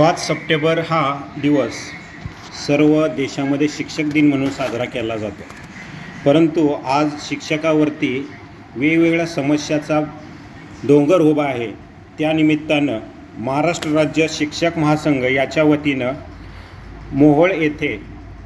पाच सप्टेंबर हा दिवस सर्व देशामध्ये शिक्षक दिन म्हणून साजरा केला जातो. परंतु आज शिक्षकावरती वेगवेगळ्या समस्याचा डोंगर उभा आहे. त्यानिमित्तानं महाराष्ट्र राज्य शिक्षक महासंघ याच्या वतीनं मोहोळ येथे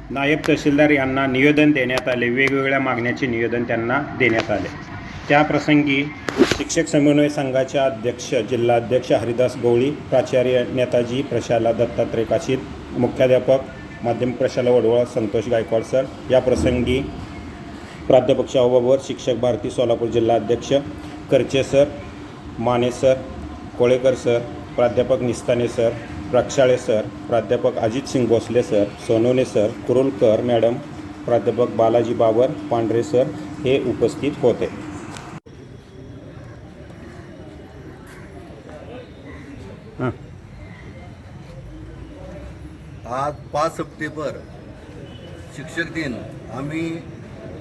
नायब तहसीलदार यांना निवेदन देण्यात आले. वेगवेगळ्या मागण्याचे निवेदन त्यांना देण्यात आले. त्याप्रसंगी शिक्षक समन्वय संघाच्या अध्यक्ष जिल्हाध्यक्ष हरिदास गवळी प्राचार्य नेताजी प्रशाला दत्तात्रय काशीत मुख्याध्यापक माध्यम प्रशाला वडवळ संतोष गायकवाड सर. या प्रसंगी प्राध्यापक शाहूबाबर शिक्षक भारती सोलापूर जिल्हा अध्यक्ष Karche sir Mane sir Kolekar sir प्राध्यापक निस्ताने सर प्रक्षाळे सर प्राध्यापक Ajit Singh Bhosale sir Sonone sir Kurulkar madam प्राध्यापक बालाजी बाबर पांढरे सर हे उपस्थित होते. आज पाच सप्टेंबर शिक्षक दिन. आम्ही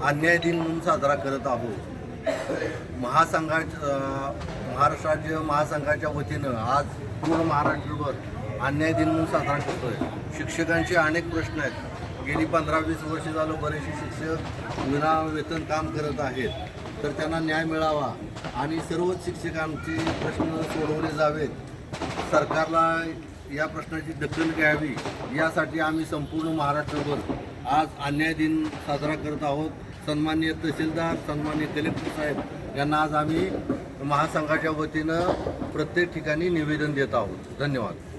अन्याय दिन म्हणून साजरा करत आहोत. महासंघाच्या महाराष्ट्र राज्य महासंघाच्या वतीनं आज पूर्ण महाराष्ट्रभर अन्याय दिन म्हणून साजरा करतोय. शिक्षकांचे अनेक प्रश्न आहेत. गेली पंधरा वीस वर्ष झालं बरेचसे शिक्षक विना वेतन काम करत आहेत. तर त्यांना न्याय मिळावा आणि सर्वच शिक्षकांचे प्रश्न सोडवले जावेत. सरकारला या प्रश्नाची दखल घ्यावी यासाठी आम्ही संपूर्ण महाराष्ट्रभर आज अन्याय दिन साजरा करत आहोत. सन्माननीय तहसीलदार सन्माननीय कलेक्टर साहेब यांना आज आम्ही महासंघाच्या वतीनं प्रत्येक ठिकाणी निवेदन देत आहोत. धन्यवाद.